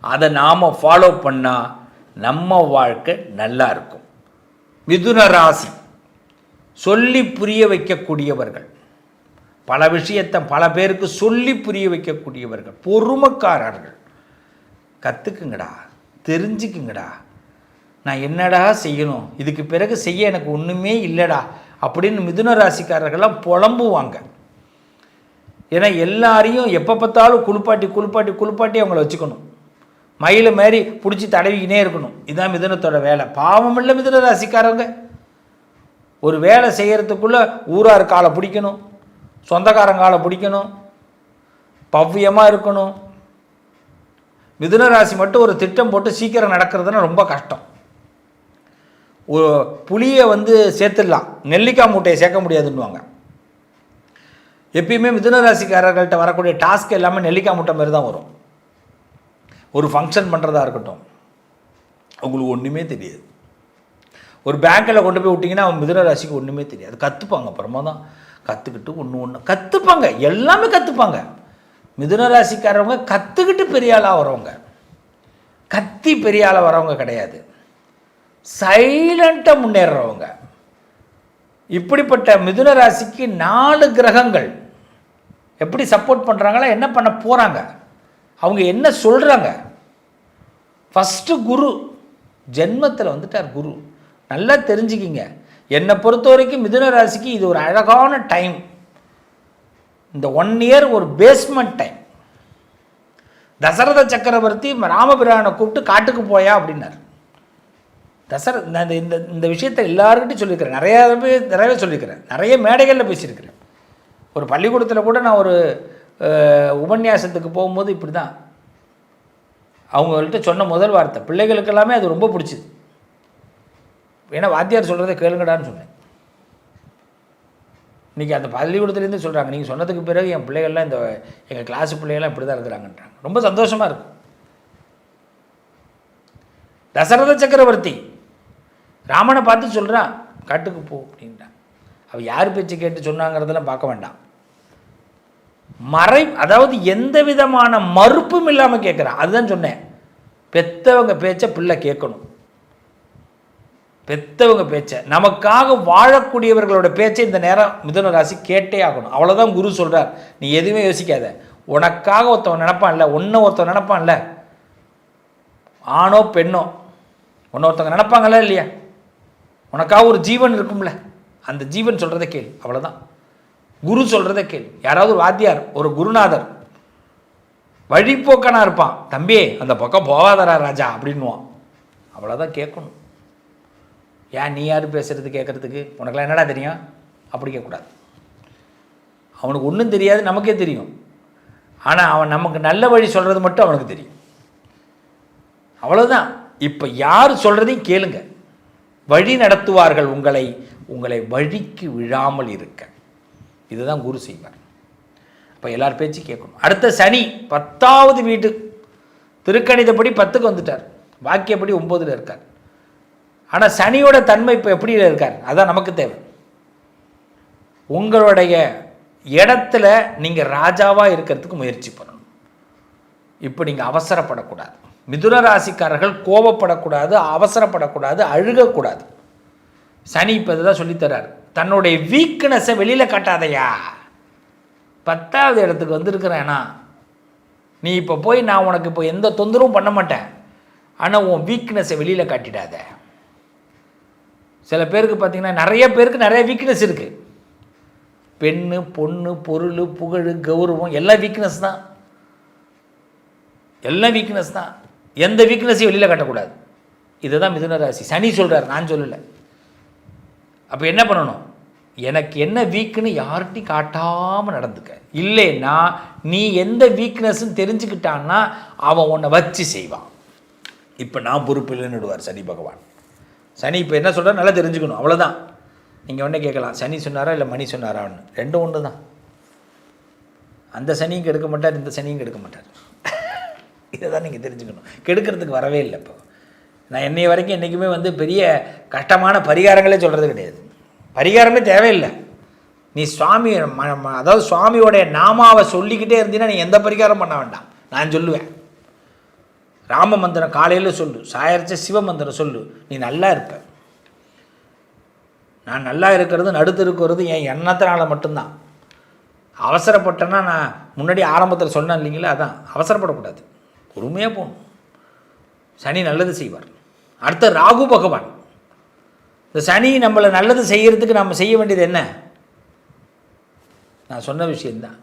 அதை நாம் ஃபாலோ பண்ணால் நம்ம வாழ்க்கை நல்லா இருக்கும். மிதுன ராசி. சொல்லி புரிய வைக்கக்கூடியவர்கள். பல விஷயத்தை பல பேருக்கு சொல்லி புரிய வைக்கக்கூடியவர்கள். பொறுமைக்காரர்கள். கற்றுக்குங்கடா தெரிஞ்சுக்குங்கடா. நான் என்னடா செய்யணும்? இதுக்கு பிறகு செய்ய எனக்கு ஒன்றுமே இல்லைடா அப்படின்னு மிதுன ராசிக்காரர்கள்லாம் புலம்புவாங்க. ஏன்னா எல்லாரையும் எப்போ பார்த்தாலும் குளிப்பாட்டி குளிப்பாட்டி குளிப்பாட்டி அவங்கள வச்சுக்கணும். மயில மாதிரி பிடிச்சி தடவிக்கினே இருக்கணும். இதுதான் மிதனத்தோட வேலை. பாவம் இல்லை மிதன ராசிக்காரங்க. ஒரு வேலை செய்கிறதுக்குள்ளே ஊரார் காலை பிடிக்கணும். சொந்தக்காரங்காலை பிடிக்கணும். பவ்யமாக இருக்கணும். மிதுன ராசி மட்டும் ஒரு திட்டம் போட்டு சீக்கிரம் நடக்கிறதுனா ரொம்ப கஷ்டம். ஒரு புளியை வந்து சேர்த்துடலாம். நெல்லிக்காய் மூட்டையை சேர்க்க முடியாதுன்னுவாங்க. எப்பயுமே மிதுன ராசிக்காரர்கள்ட்ட வரக்கூடிய டாஸ்க் எல்லாமே நெல்லிக்காய் மூட்டை மாதிரி தான் வரும். ஒரு ஃபங்க்ஷன் பண்ணுறதா இருக்கட்டும். உங்களுக்கு ஒன்றுமே தெரியாது. ஒரு பேங்க்கில் கொண்டு போய் விட்டிங்கன்னா அவன் மிதுன ராசிக்கு ஒன்றுமே தெரியாது. கற்றுப்பாங்க அப்புறமா தான் கற்றுக்கிட்டு ஒன்று ஒன்று கற்றுப்பாங்க எல்லாமே கற்றுப்பாங்க மிதுன ராசிக்காரவங்க கற்றுக்கிட்டு பெரிய ஆளாக வரவங்க. கத்தி பெரிய ஆளாக வரவங்க கிடையாது. சைலண்ட்டாக முன்னேறுறவங்க. இப்படிப்பட்ட மிதுன ராசிக்கு நாலு கிரகங்கள் எப்படி சப்போர்ட் பண்ணுறாங்களா என்ன பண்ண போகிறாங்க அவங்க என்ன சொல்கிறாங்க ஃபஸ்ட்டு குரு ஜென்மத்தில் வந்துட்டார் குரு. நல்லா தெரிஞ்சுக்கிங்க. என்னை பொறுத்த வரைக்கும் மிதுன ராசிக்கு இது ஒரு அழகான டைம் இந்த ஒன் இயர் ஒரு பேஸ்மெண்ட் டைம் தசரத சக்கரவர்த்தி ராமபிரானை கூப்பிட்டு காட்டுக்கு போயா அப்படின்னார். தசர இந்த இந்த இந்த விஷயத்தை எல்லாருக்கிட்டையும் சொல்லியிருக்கிறேன். நிறையா பேர் நிறையவே சொல்லியிருக்கிறேன். நிறைய மேடைகளில் பேசியிருக்கிறேன். ஒரு பள்ளிக்கூடத்தில் கூட நான் ஒரு உபன்யாசத்துக்கு போகும்போது இப்படி தான் அவங்கள்ட்ட சொன்ன முதல் வார்த்தை. பிள்ளைகளுக்கு எல்லாமே அது ரொம்ப பிடிச்சிது. ஏன்னா வாத்தியார் சொல்கிறத கேளுங்கடான்னு சொன்னேன். இன்றைக்கி அந்த பள்ளிக்கூடத்துலேருந்து சொல்கிறாங்க நீங்கள் சொன்னதுக்கு பிறகு என் பிள்ளைகள்லாம் இந்த எங்கள் கிளாஸ் பிள்ளைகள்லாம் இப்படி தான் இருக்கிறாங்கன்றாங்க. ரொம்ப சந்தோஷமாக இருக்கும். தசரத சக்கரவர்த்தி ராமனை பார்த்து சொல்கிறான் காட்டுக்கு போ அப்படின்ட்டான் அவள் யார் பேச்சு கேட்டு சொன்னாங்கிறதெல்லாம் பார்க்க வேண்டாம். மறை அதாவது எந்த விதமான மறுப்பும் இல்லாமல் கேட்குறான் அதுதான் சொன்னேன். பெத்தவங்க பேச்சை பிள்ளை கேட்கணும். பெத்தவங்க பேச்சை. நமக்காக வாழக்கூடியவர்களோட பேச்சை இந்த நேரம் மிதுன ராசி கேட்டே ஆகணும். அவ்வளோதான் குரு சொல்கிறார் நீ எதுவுமே யோசிக்காத. உனக்காக ஒருத்தவன் நினப்பான் இல்லை. ஒன்று ஒருத்தவன் நினைப்பான்ல ஆணோ பெண்ணோ. ஒன்று ஒருத்தவங்க நினப்பாங்களா இல்லையா? உனக்காக ஒரு ஜீவன் இருக்கும்ல. அந்த ஜீவன் சொல்கிறத கேள். அவ்வளோதான் குரு சொல்கிறத கேள். யாராவது ஒரு வாத்தியார் ஒரு குருநாதர் வழிப்போக்கனாக இருப்பான். தம்பி அந்த பக்கம் போகாதரா ராஜா அப்படின்னுவான். அவ்வளோதான் கேட்கணும். ஏன் நீ யார் பேசுறது கேட்குறதுக்கு? உனக்கெல்லாம் என்னடா தெரியும்? அப்படி கேட்கக்கூடாது. அவனுக்கு ஒன்றும் தெரியாது நமக்கே தெரியும். ஆனால் அவன் நமக்கு நல்ல வழி சொல்கிறது மட்டும் அவனுக்கு தெரியும். அவ்வளோதான் இப்போ யார் சொல்கிறதையும் கேளுங்க. வழி நடத்துவார்கள் உங்களை உங்களை வழிக்கு விழாமல் இருக்க. இதுதான் குரு செய்வார். அப்போ எல்லார் பேச்சு கேட்கணும். அடுத்த சனி பத்தாவது வீடு திருக்கணிதப்படி பத்துக்கு வந்துட்டார். வாக்கியப்படி ஒம்போதில் இருக்கார். ஆனால் சனியோட தன்மை இப்போ எப்படி இருக்கார்? அதான் நமக்கு தேவை. உங்களுடைய இடத்துல நீங்கள் ராஜாவாக இருக்கிறதுக்கு முயற்சி பண்ணணும். இப்போ நீங்கள் அவசரப்படக்கூடாது. மிதுன ராசிக்காரர்கள் கோபப்படக்கூடாது அவசரப்படக்கூடாது அழுகக்கூடாது. சனி இப்போ இதுதான் சொல்லித்தரார் தன்னுடைய வீக்னஸை வெளியில் காட்டாதையா. பத்தாவது இடத்துக்கு வந்திருக்கிறேனா நீ இப்போ போய் நான் உனக்கு இப்போ எந்த தொந்தரவும் பண்ண மாட்டேன். ஆனால் உன் வீக்னஸை வெளியில் காட்டிடாத. சில பேருக்கு பார்த்தீங்கன்னா நிறைய பேருக்கு நிறைய வீக்னஸ் இருக்குது பெண்ணு பொண்ணு பொருள் புகழ் கௌரவம் எல்லாம் வீக்னஸ் தான். எல்லாம் வீக்னஸ் தான். எந்த வீக்னஸையும் வெளியில் காட்டக்கூடாது. இதுதான் மிதுன ராசி. சனி சொல்கிறார் நான் சொல்லலை. அப்போ என்ன பண்ணணும்? எனக்கு என்ன வீக்குன்னு யார்கிட்டையும் காட்டாமல் நடந்துக்க. இல்லைன்னா நீ எந்த வீக்னஸ்ன்னு தெரிஞ்சுக்கிட்டான்னா அவன் உன்னை வச்சு செய்வான். இப்போ நான் பொறுப்பு இல்லைன்னுடுவார் சனி பகவான். சனி இப்போ என்ன சொல்கிறார் நல்லா தெரிஞ்சுக்கணும். அவ்வளோதான் நீங்கள் ஒன்றே கேட்கலாம் சனி சொன்னாரா இல்லை மணி சொன்னாரான்னு. ரெண்டும் ஒன்று தான் அந்த சனியும் கெடுக்க மாட்டார் இந்த சனியும் கெடுக்க மாட்டார். இதை தான் நீங்கள் தெரிஞ்சுக்கணும். கெடுக்கிறதுக்கு வரவே இல்லை இப்போ. நான் என்னைய வரைக்கும் என்றைக்குமே வந்து பெரிய கஷ்டமான பரிகாரங்களே சொல்கிறது கிடையாது. பரிகாரமே தேவையில்லை. நீ சுவாமி ம- அதாவது சுவாமியோடைய நாமாவை சொல்லிக்கிட்டே இருந்தீங்கன்னா நீ எந்த பரிகாரம் பண்ண வேண்டாம். நான் சொல்லுவேன். ராம மந்திரம் காலையில் சொல்லு சாயரிச்ச சிவ மந்திரம் சொல்லு நீ நல்லா இருப்ப. நான் நல்லா இருக்கிறது நடுத்து இருக்கிறது என் எண்ணத்தினால் மட்டும்தான். அவசரப்பட்டேன்னா நான் முன்னாடி ஆரம்பத்தில் சொன்னேன் இல்லைங்களா அதான். அவசரப்படக்கூடாது. பொறுமையாக போகணும். சனி நல்லது செய்வார். அடுத்த ராகு பகவான். இந்த சனி நம்மளை நல்லது செய்கிறதுக்கு நம்ம செய்ய வேண்டியது என்ன? நான் சொன்ன விஷயந்தான்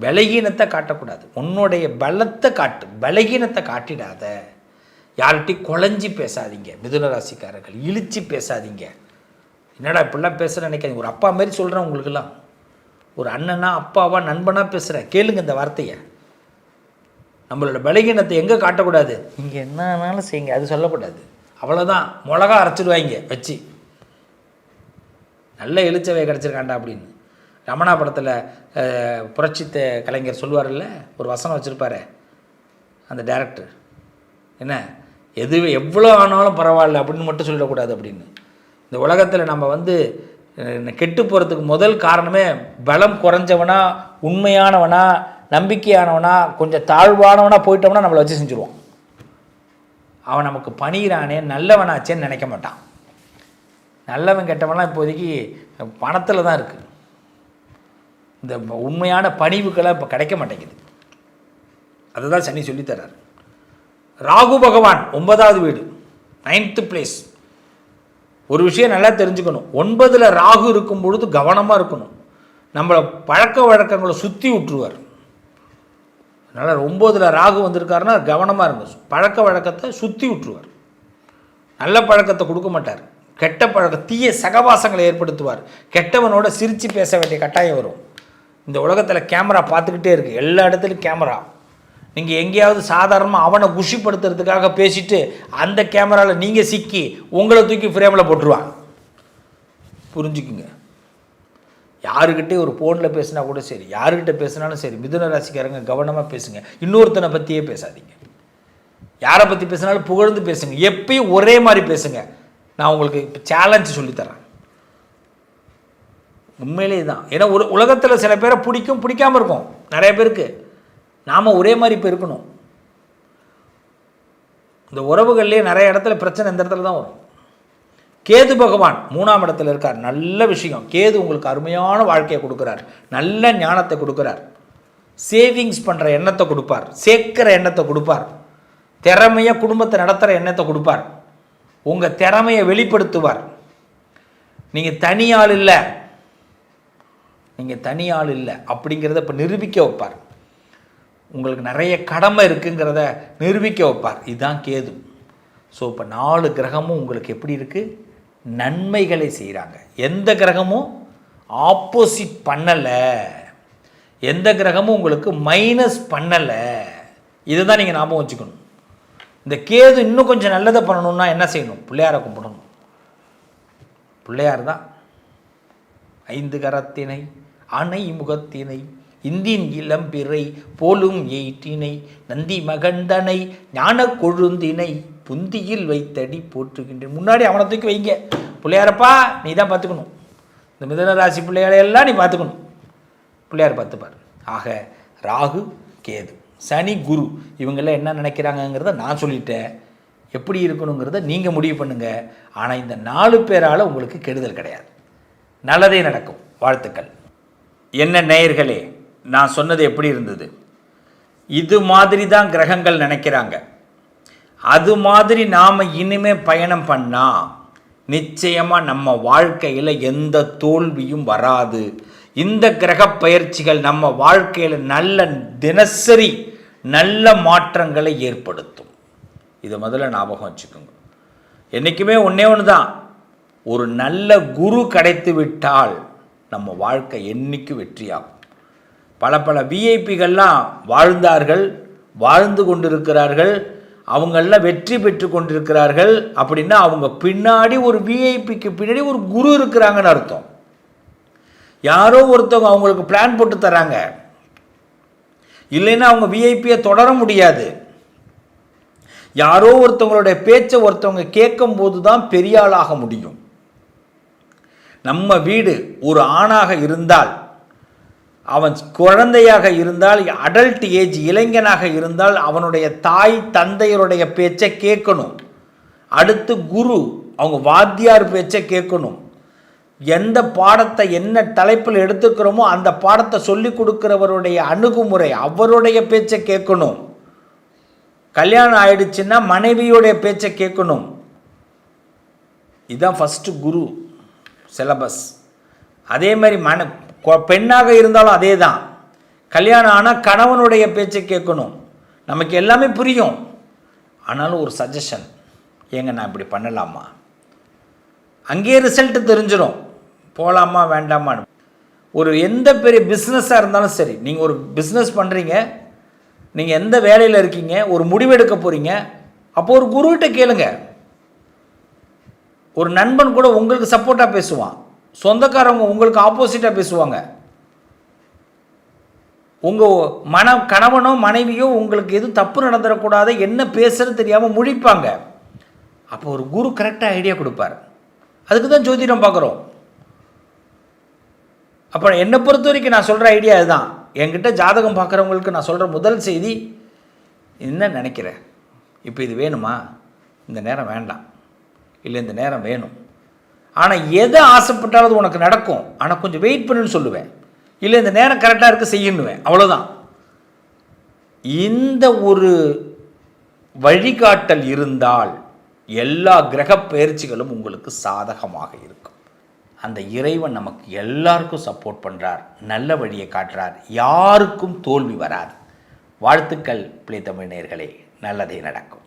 பலகீனத்தை காட்டக்கூடாது. உன்னுடைய பலத்தை காட்டு பலகீனத்தை காட்டிடாத. யார்கிட்டையும் குழஞ்சி பேசாதீங்க. மிதுன ராசிக்காரர்கள் இழிச்சு பேசாதீங்க. என்னடா இப்படிலாம் பேசுகிறேன் நினைக்காதீங்க. ஒரு அப்பா மாதிரி சொல்கிறேன் உங்களுக்கெல்லாம். ஒரு அண்ணனா அப்பாவா நண்பனாக பேசுகிறேன் கேளுங்க இந்த வார்த்தையை. நம்மளோட பலகீனத்தை எங்கே காட்டக்கூடாது? நீங்கள் என்னன்னாலும் செய்யுங்க. அது சொல்லக்கூடாது. அவ்வளோதான் மிளகா அரைச்சிடுவாங்க வச்சு. நல்ல எழுச்சவை கிடச்சிருக்காண்டா அப்படின்னு. ரமணா படத்தில் புரட்சித்த கலைஞர் சொல்லுவார்ல ஒரு வசனம் வச்சுருப்பாரு அந்த டேரக்டர் என்ன? எது எவ்வளோ ஆனாலும் பரவாயில்ல அப்படின்னு மட்டும் சொல்லிடக்கூடாது அப்படின்னு. இந்த உலகத்தில் நம்ம வந்து கெட்டு போகிறதுக்கு முதல் காரணமே பலம் குறைஞ்சவனா உண்மையானவனா நம்பிக்கையானவனா கொஞ்சம் தாழ்வானவனா போயிட்டோம்னா நம்மளை வச்சு செஞ்சுருவான் அவன் நமக்கு பணிகிறானே நல்லவனாச்சேன்னு நினைக்க மாட்டான். நல்லவன் கெட்டவன்லாம் இப்போதைக்கு பணத்தில் தான் இருக்குது இந்த உண்மையான பணிவுகளை இப்போ கிடைக்க மாட்டேங்குது. அதுதான் சனி சொல்லித்தரார் ராகு பகவான் ஒன்பதாவது வீடு நைன்த்து பிளேஸ் ஒரு விஷயம் நல்லா தெரிஞ்சுக்கணும். ஒன்பதில் ராகு இருக்கும் பொழுது கவனமாக இருக்கணும். நம்மளை பழக்க வழக்கங்களை சுற்றி விட்டுருவார். அதனால் ஒம்போதில் ராகு வந்திருக்காருன்னா கவனமாக இருங்க. பழக்க வழக்கத்தை சுற்றி விட்டுருவார். நல்ல பழக்கத்தை கொடுக்க மாட்டார். கெட்ட பழக்க தீய சகவாசங்களை ஏற்படுத்துவார். கெட்டவனோட சிரித்து பேச வேண்டிய கட்டாயம் வரும். இந்த உலகத்தில் கேமரா பார்த்துக்கிட்டே இருக்குது எல்லா இடத்துலையும் கேமரா. நீங்கள் எங்கேயாவது சாதாரணமாக அவனை குஷிப்படுத்துறதுக்காக பேசிட்டு அந்த கேமராவில் நீங்கள் சிக்கி உங்களை தூக்கி ஃப்ரேமில் போட்டுருவான் புரிஞ்சுக்குங்க. யாருக்கிட்டே ஒரு ஃபோனில் பேசினா கூட சரி யாருக்கிட்ட பேசினாலும் சரி மிதுன ராசிக்காரங்க கவனமாக பேசுங்க. இன்னொருத்தனை பற்றியே பேசாதீங்க. யாரை பற்றி பேசினாலும் புகழ்ந்து பேசுங்க. எப்பயும் ஒரே மாதிரி பேசுங்க. நான் உங்களுக்கு இப்போ சேலஞ்சு சொல்லித்தரேன் உண்மையிலே தான் ஏன்னா உல உலகத்தில் சில பேரை பிடிக்கும் பிடிக்காம இருக்கும். நிறைய பேருக்கு. நாம் ஒரே மாதிரி இப்போ இருக்கணும். இந்த உறவுகள்லேயே நிறைய இடத்துல பிரச்சனை இந்த இடத்துல தான் வரும். கேது பகவான் மூணாம் இடத்துல இருக்கார். நல்ல விஷயம். கேது உங்களுக்கு அருமையான வாழ்க்கையை கொடுக்குறார். நல்ல ஞானத்தை கொடுக்குறார். சேவிங்ஸ் பண்ணுற எண்ணத்தை கொடுப்பார். சேர்க்கிற எண்ணத்தை கொடுப்பார். திறமையாக குடும்பத்தை நடத்துகிற எண்ணத்தை கொடுப்பார். உங்கள் திறமையை வெளிப்படுத்துவார். நீங்கள் தனியாள் இல்லை. நீங்கள் தனியாள் இல்லை. அப்படிங்கிறத இப்போ நிரூபிக்க வைப்பார். உங்களுக்கு நிறைய கடமை இருக்குங்கிறத நிரூபிக்க வைப்பார். இதுதான் கேது. ஸோ இப்போ நாலு கிரகமும் உங்களுக்கு எப்படி இருக்குது நன்மைகளை செய்கிறாங்க எந்த கிரகமும் ஆப்போசிட் பண்ணலை. எந்த கிரகமும் உங்களுக்கு மைனஸ் பண்ணலை. இதை தான் நீங்கள் ஞாபகம் வச்சுக்கணும். இந்த கேது இன்னும் கொஞ்சம் நல்லதை பண்ணணும்னா என்ன செய்யணும்? பிள்ளையாரை கும்பிடணும். பிள்ளையார் தான் ஐந்து கரத்தினை அணை முகத்தினை இந்தின் இளம்பிறை போலும் எயிற்றினை நந்தி மகந்தனை ஞான கொழுந்தினை புந்தியில் வைத்தடி போற்றுகின்றேன். முன்னாடி அவனை தூக்கி வைங்க. பிள்ளையாரப்பா நீ தான் பார்த்துக்கணும். இந்த மிதன ராசி பிள்ளையாரையெல்லாம் நீ பார்த்துக்கணும். பிள்ளையார் பார்த்துப்பார். ஆக ராகு கேது சனி குரு இவங்கெல்லாம் என்ன நினைக்கிறாங்கங்கிறத நான் சொல்லிட்டேன். எப்படி இருக்கணுங்கிறத நீங்கள் முடிவு பண்ணுங்கள் ஆனால் இந்த நாலு பேரால் உங்களுக்கு கெடுதல் கிடையாது. நல்லதே நடக்கும். வாழ்த்துக்கள். என்ன நேயர்களே நான் சொன்னது எப்படி இருந்தது? இது மாதிரி தான் கிரகங்கள் நினைக்கிறாங்க. அது மாதிரி நாம் இனிமே பயணம் பண்ணால் நிச்சயமாக நம்ம வாழ்க்கையில் எந்த தோல்வியும் வராது. இந்த கிரக பயிற்சிகள் நம்ம வாழ்க்கையில் நல்ல தினசரி நல்ல மாற்றங்களை ஏற்படுத்தும். இதை முதல்ல ஞாபகம் வச்சுக்கோங்க. என்றைக்குமே ஒன்றே ஒன்று தான் ஒரு நல்ல குரு கிடைத்து விட்டால் நம்ம வாழ்க்கை என்றைக்கு வெற்றியாகும். பல பல விஐபிகள்லாம் வாழ்ந்தார்கள் வாழ்ந்து கொண்டிருக்கிறார்கள் அவங்கெல்லாம் வெற்றி பெற்று கொண்டிருக்கிறார்கள் அப்படின்னா அவங்க பின்னாடி ஒரு விஐபிக்கு பின்னாடி ஒரு குரு இருக்கிறாங்கன்னு அர்த்தம். யாரோ ஒருத்தவங்க அவங்களுக்கு பிளான் போட்டு தராங்க. இல்லைன்னா அவங்க விஐபியை தொடர முடியாது. யாரோ ஒருத்தவங்களுடைய பேச்சை ஒருத்தவங்க கேட்கும் போது தான் பெரிய ஆளாக முடியும். நம்ம வீடு ஒரு ஆணாக இருந்தால் அவன் குழந்தையாக இருந்தால் அடல்ட் ஏஜ் இளைஞனாக இருந்தால் அவனுடைய தாய் தந்தையருடைய பேச்சை கேட்கணும். அடுத்து குரு அவங்க வாத்தியார் பேச்சை கேட்கணும். எந்த பாடத்தை என்ன தலைப்பில் எடுத்துக்கிறோமோ அந்த பாடத்தை சொல்லி கொடுக்குறவருடைய அணுகுமுறை அவருடைய பேச்சை கேட்கணும். கல்யாணம் ஆயிடுச்சுன்னா மனைவியோடைய பேச்சை கேட்கணும். இதுதான் ஃபஸ்ட்டு குரு சிலபஸ் அதே மாதிரி மன பெண்ணாக இருந்தாலும் அதே தான் கல்யாணம் ஆனால் கணவனுடைய பேச்சை கேட்கணும். நமக்கு எல்லாமே புரியும். ஆனாலும் ஒரு சஜஷன் ஏங்க நான் இப்படி பண்ணலாமா? அங்கேயே ரிசல்ட்டு தெரிஞ்சிடும் போகலாமா வேண்டாமான்னு. ஒரு எந்த பெரிய பிஸ்னஸாக இருந்தாலும் சரி நீங்கள் ஒரு பிஸ்னஸ் பண்ணுறீங்க நீங்கள் எந்த வேலையில் இருக்கீங்க? ஒரு முடிவெடுக்க போகிறீங்க அப்போது ஒரு குருவிட்ட கேளுங்க. ஒரு நண்பன் கூட உங்களுக்கு சப்போர்ட்டாக பேசுவான். சொந்தக்காரவங்க உங்களுக்கு ஆப்போசிட்டாக பேசுவாங்க. உங்கள் மன கணவனோ மனைவியோ உங்களுக்கு எதுவும் தப்பு நடந்துடக்கூடாது என்ன பேசுறது தெரியாமல் முழிப்பாங்க. அப்போ ஒரு குரு கரெக்டாக ஐடியா கொடுப்பார். அதுக்கு தான் ஜோதிடம் பார்க்குறோம். அப்போ என்னை பொறுத்த வரைக்கும் நான் சொல்கிற ஐடியா இதுதான். என்கிட்ட ஜாதகம் பார்க்குறவங்களுக்கு நான் சொல்கிற முதல் செய்தி என்ன நினைக்கிற? இப்போ இது வேணுமா? இந்த நேரம் வேண்டாம். இல்லை இந்த நேரம் வேணும். ஆனால் எதை ஆசைப்பட்டாலும் அது உனக்கு நடக்கும். ஆனால் கொஞ்சம் வெயிட் பண்ணுன்னு சொல்லுவேன். இல்லை இந்த நேரம் கரெக்டாக இருக்க செய்யணுவேன் அவ்வளோதான் இந்த ஒரு வழிகாட்டல் இருந்தால் எல்லா கிரக பயிற்சிகளும் உங்களுக்கு சாதகமாக இருக்கும். அந்த இறைவன் நமக்கு எல்லாருக்கும் சப்போர்ட் பண்ணுறார் நல்ல வழியை காட்டுறார். யாருக்கும் தோல்வி வராது. வாழ்த்துக்கள் பிள்ளை தமிழ் நல்லதே நடக்கும்.